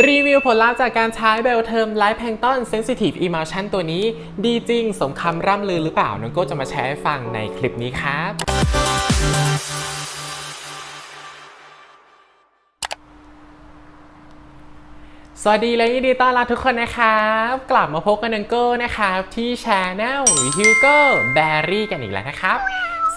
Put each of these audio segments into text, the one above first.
รีวิวผลลัพธ์จากการใช้เบลเทอร์มไลฟ์แพงต้นเซนซิทีฟอิม t ชันตัวนี้ ดีจริงสมคำร่ำลือหรือเปล่าน้องโก้จะมาแชร์ให้ฟังในคลิปนี้ครับสวัสดีและยินดีต้อนรับทุกคนนะครับ กลับมาพบกันนังโก้นะครับ ที่ช anel Hugo Berry กันอีกแล้วนะครับ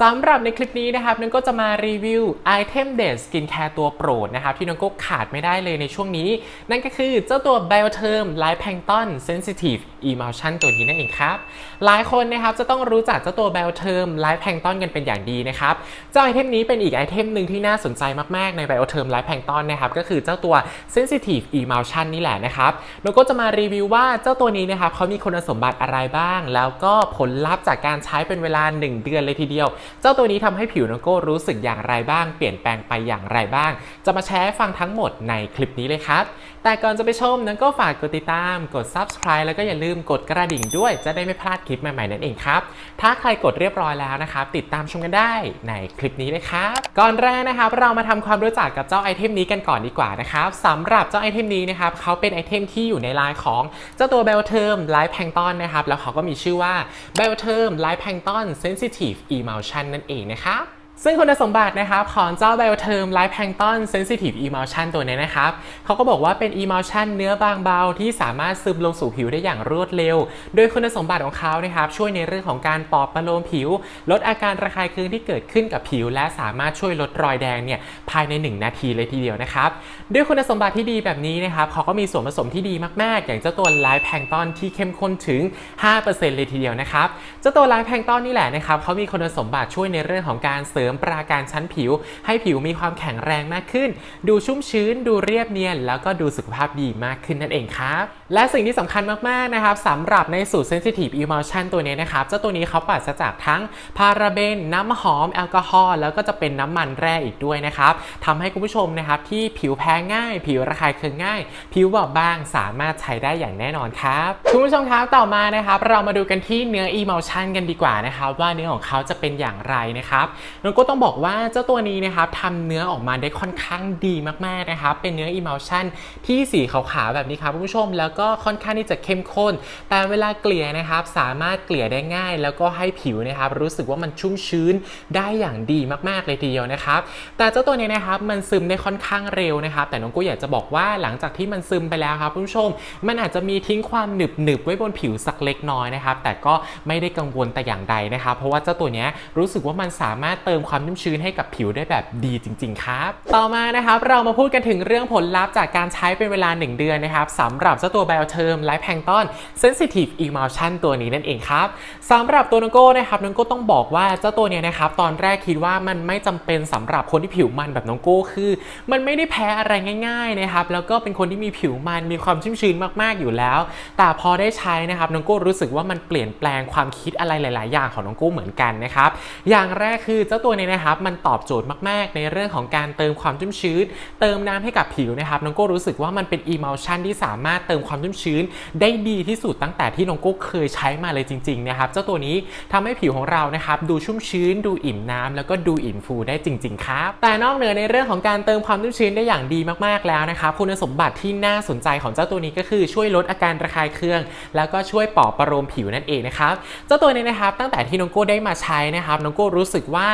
สำหรับในคลิปนี้นะครับน้งก็จะมารีวิวไอเทมเดสกินแคร์ตัวโปรดนะครับที่น้งก็ขาดไม่ได้เลยในช่วงนี้ นั่นก็คือเจ้าตัว Bioterm Light Plankton Sensitive Emulsion ตัวนี้นั่นเองครับ หลายคนนะครับจะต้องรู้จักเจ้าตัว Bioterm Light Plankton กันเป็นอย่างดีนะครับเจ้าไอเทมนี้เป็นอีกไอเทมหนึ่งที่น่าสนใจมากๆใน Bioterm Light Plankton นะครับก็คือเจ้าตัว Sensitive Emulsion นี่แหละนะครับน้งก็จะมารีวิวว่าเจ้าตัวนี้นะครับเขามีคุณสมบัติอะไรบ้าง แล้วก็ผลลัพธ์จากการใช้เป็นเวลา 1 เดือนเลยทีเดียวเจ้าตัวนี้ทำให้ผิวน้องโก้รู้สึกอย่างไรบ้าง เปลี่ยนแปลงไปอย่างไรบ้าง จะมาแชร์ให้ฟังทั้งหมดในคลิปนี้เลยครับ แต่ก่อนจะไปชมน้องโก้ฝากกดติดตาม กด subscribe แล้วก็อย่าลืมกดกระดิ่งด้วย จะได้ไม่พลาดคลิปใหม่ๆนั่นเองครับ ถ้าใครกดเรียบร้อยแล้วนะครับติดตามชมกันได้ในคลิปนี้เลยครับ ก่อนแรกนะครับเรามาทำความรู้จักกับเจ้าไอเทมนี้กันก่อนดีกว่านะครับสำหรับเจ้าไอเทมนี้นะครับเขาเป็นไอเทมที่อยู่ในไลน์ของเจ้าตัว b e l t e r m Light Plankton นะครับแล้วเขาก็มีชื่อว่า b e l t e r m Light Plankton Sensitive Emulsion ันนั่นเองนะครับ ซึ่งคุณสมบัตินะครับของเจ้า Bioterm Light Plankton Sensitive Emulsion ตัวนี้นะครับเขาก็บอกว่าเป็น Emulsion เนื้อบางเบาที่สามารถซึมลงสู่ผิวได้อย่างรวดเร็ว โดยคุณสมบัติของเขานะครับช่วยในเรื่องของการปอบประโลมผิว ลดอาการระคายเคืองที่เกิดขึ้นกับผิว และสามารถช่วยลดรอยแดงเนี่ยภายใน 1 นาทีเลยทีเดียวนะครับด้วยคุณสมบัติที่ดีแบบนี้นะครับเขาก็มีส่วนผสมที่ดีมากๆ อย่างเจ้าตัว Light Plankton ที่เข้มข้นถึง 5%เลยทีเดียวนะครับเจ้าตัว Light Plankton นี่แหละนะครับเขามีคุณสมบัติช่วยในเรื่องของการเสริมริมปราการชั้นผิว ให้ผิวมีความแข็งแรงมากขึ้น ดูชุ่มชื้น ดูเรียบเนียน แล้วก็ดูสุขภาพดีมากขึ้นนั่นเองครับ และสิ่งที่สำคัญมาก ๆ นะครับสำหรับในสูตร Sensitive Emulsion ตัวนี้นะครับ เจ้าตัวนี้เขาปราศจากทั้งพาราเบน น้ำหอม แอลกอฮอล์ แล้วก็จะเป็นน้ำมันแร่อีกด้วยนะครับทำให้คุณผู้ชมนะครับที่ผิวแพ้ง่าย ผิวระคายเคืองง่าย ผิวบอบบางสามารถใช้ได้อย่างแน่นอนครับคุณผู้ชมครับต่อมานะครับ เรามาดูกันที่เนื้อ Emulsion กันดีกว่านะครับ ว่าเนื้อของเขาจะเป็นอย่างไรนะครับนก็ต้องบอกว่าเจ้าตัวนี้นะครับทำเนื้อออกมาได้ค่อนข้างดีมากๆนะครับเป็นเนื้อ Emulsion ที่สีขาวๆแบบนี้ครับคุณผู้ชมแล้วก็ค่อนข้างที่จะเข้มข้น แต่เวลาเกลี่ยนะครับสามารถเกลี่ยได้ง่าย แล้วก็ให้ผิวนะครับรู้สึกว่ามันชุ่มชื้นได้อย่างดีมากๆเลยทีเดียวนะครับแต่เจ้าตัวนี้นะครับมันซึมได้ค่อนข้างเร็วนะครับแต่น้องก็อยากจะบอกว่าหลังจากที่มันซึมไปแล้วครับคุณผู้ชม มันอาจจะมีทิ้งความหนึบหนึบๆไว้บนผิวสักเล็กน้อยนะครับแต่ก็ไม่ได้กังวลแต่อย่างใดนะครับเพราะว่าเจ้าตัวนี้รู้สึกว่ามันสามารถเติมความนุ่มชื้นให้กับผิวได้แบบดีจริง ๆ ครับ ต่อมานะครับเรามาพูดกันถึงเรื่องผลลัพธ์จากการใช้เป็นเวลา 1 เดือนนะครับสำหรับเจ้าตัว Bioterm Light Plankton Sensitive Emulsion ตัวนี้นั่นเองครับสำหรับตัวน้องโก้นะครับน้องโก้ต้องบอกว่าเจ้าตัวเนี้ยนะครับตอนแรกคิดว่ามันไม่จำเป็นสำหรับคนที่ผิวมันแบบน้องโก้คือ มันไม่ได้แพ้อะไรง่ายๆนะครับแล้วก็เป็นคนที่มีผิวมันมีความชุ่มชื้นมากๆอยู่แล้ว แต่พอได้ใช้นะครับน้องโก้รู้สึกว่ามันเปลี่ยนแปลงความคิดอะไรหลาย ๆ อย่างของน้องโก้เหมือนกันนะครับอย่างแรกคือเจ้าตัวนี้นะครับมันตอบโจทย์มากๆ ในเรื่องของการเติมความชุ่มชื้น เติมน้ำให้กับผิวนะครับน้องโก้รู้สึกว่ามันเป็น emulsion ที่สามารถเติมความชุ่มชื้น ได้ดีที่สุดตั้งแต่ที่น้องโก้เคยใช้มาเลยจริงๆนะครับเจ้าตัวนี้ทำให้ผิวของเรานะครับดูชุ่มชื้น ดูอิ่มน้ำแล้วก็ดูอิ่มฟูได้จริง ๆ ครับ แต่นอกเหนือในเรื่องของการเติมความชุ่มชื้นได้อย่างดีมากๆแล้วนะครับคุณสมบัติที่น่าสนใจของเจ้าตัวนี้ก็คือช่วยลดอาการระคายเคือง แล้วก็ช่วยปลอบประโลมผิวนั่นเองนะครับเจ้าตัวนี้นะครับตั้งแต่ที่น้องโก้ได้มาใช้นะครับน้องโก้รู้สึกว่า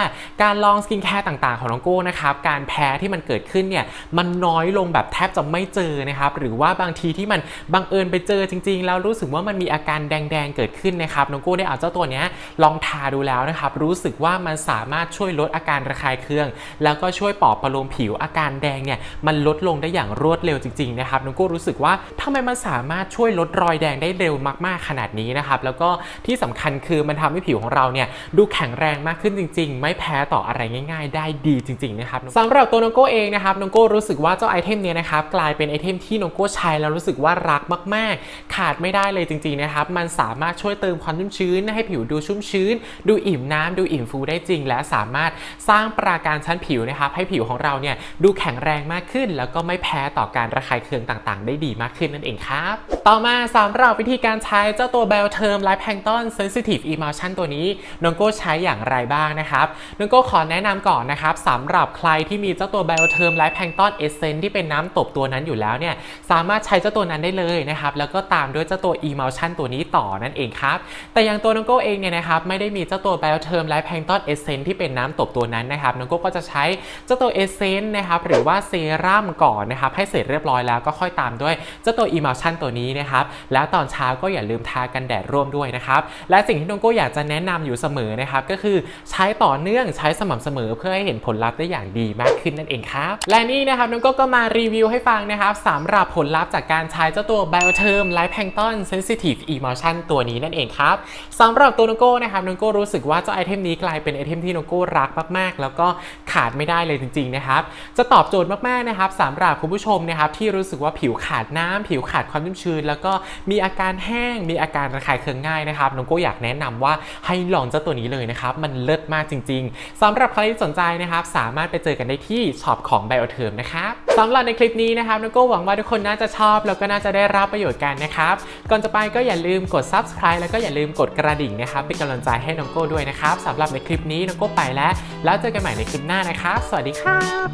การลองสกินแคร์ต่างๆ ของน้องโก้นะครับการแพ้ที่มันเกิดขึ้นเนี่ยมันน้อยลงแบบแทบจะไม่เจอนะครับหรือว่าบางทีที่มันบังเอิญไปเจอจริง ๆ แล้วรู้สึกว่ามันมีอาการแดงๆเกิดขึ้นนะครับน้องโก้ได้เอาเจ้าตัวเนี้ยลองทาดูแล้วนะครับรู้สึกว่ามันสามารถช่วยลดอาการระคายเคือง แล้วก็ช่วยปลอบประโลมผิวอาการแดงเนี่ยมันลดลงได้อย่างรวดเร็วจริงๆนะครับน้องโก้รู้สึกว่าทำไมมันสามารถช่วยลดรอยแดงได้เร็วมากๆ ขนาดนี้นะครับแล้วก็ที่สำคัญคือมันทำให้ผิวของเราเนี่ยดูแข็งแรงมากขึ้นจริง ๆ ไม่แพ้ต่ออะไรง่าย ๆ ได้ดีจริงๆนะครับสำหรับตัวน้องโก้เองนะครับน้องโก้รู้สึกว่าเจ้าไอเทมเนี้ยนะครับกลายเป็นไอเทมที่น้องโก้ใช้แล้วรู้สึกว่ารักมากๆ ขาดไม่ได้เลยจริงๆนะครับมันสามารถช่วยเติมความชุ่มชื้น ให้ผิวดูชุ่มชื้น ดูอิ่มน้ำดูอิ่มฟูได้จริง และสามารถสร้างปราการชั้นผิวนะครับให้ผิวของเราเนี่ยดูแข็งแรงมากขึ้น แล้วก็ไม่แพ้ต่อการระคายเคืองต่างๆ ได้ดีมากขึ้นนั่นเองครับต่อมาสำหรับวิธีการใช้เจ้าตัว Bioterm Light Plankton Sensitive Emulsion ตัวนี้น้องโก้ใช้อย่างไรบ้างนะครับน้องโก้ขอแนะนำก่อนนะครับสำหรับใครที่มีเจ้าตัวไบโอเทอร์มไลฟ์แพลงต้นเอเซนที่เป็นน้ำตบตัวนั้นอยู่แล้วเนี่ยสามารถใช้เจ้าตัวนั้นได้เลยนะครับแล้วก็ตามด้วยเจ้าตัว Emulsion ตัวนี้ต่อนั่นเองครับแต่อย่างตัวน้องโก้เองเนี่ยนะครับไม่ได้มีเจ้าตัวไบโอเทอร์มไลฟ์แพลงต้นเอเซนที่เป็นน้ำตบตัวนั้นนะครับน้องโก้ก็จะใช้เจ้าตัวเอเซนนะครับหรือว่าเซรั่มก่อนนะครับให้เสร็จเรียบร้อยแล้วก็ค่อยตามด้วยเจ้าตัว Emulsion ตัวนี้นะครับแล้วตอนเช้าก็อย่าลืมทากันแดดร่วมด้วยนะครับและสิ่งที่น้องโก้อยากจะแนะนำอยู่เสมอนะครับก็คือใช้ต่อเนื่องใช้สม่ำเสมอ เพื่อให้เห็นผลลัพธ์ได้อย่างดีมากขึ้นนั่นเองครับ และนี่นะครับน้องโก้ก็มารีวิวให้ฟังนะครับสำหรับผลลัพธ์จากการใช้เจ้าตัว Bioterm Light Plankton Sensitive Emulsion ตัวนี้นั่นเองครับสำหรับตัวน้องโก้นะครับน้องโก้รู้สึกว่าเจ้าไอเทมนี้กลายเป็นไอเทมที่น้องโก้รักมากๆ แล้วก็ขาดไม่ได้เลยจริงๆนะครับจะตอบโจทย์มากๆนะครับสำหรับคุณผู้ชมนะครับที่รู้สึกว่าผิวขาดน้ำผิวขาดความชุ่มชื้น แล้วก็มีอาการแห้งมีอาการระคายเคืองง่ายนะครับน้องโก้อยากแนะนำว่าให้ลองเจ้าตัวนี้เลยนะครับมันเลิศมากจริงๆสำหรับใครที่สนใจนะครับสามารถไปเจอกันได้ที่ช็อปของ Bioterm นะครับสำหรับในคลิปนี้นะครับน้องโก้หวังว่าทุกคนน่าจะชอบ แล้วก็น่าจะได้รับประโยชน์กันนะครับก่อนจะไปก็อย่าลืมกด subscribe แล้วก็อย่าลืมกดกระดิ่งนะครับเป็นกำลังใจให้น้องโก้ด้วยนะครับสำหรับในคลิปนี้น้องโก้ไปแล้ว แล้วเจอกันใหม่ในคลิปหน้านะครับ สวัสดีครับ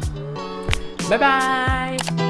บ๊ายบาย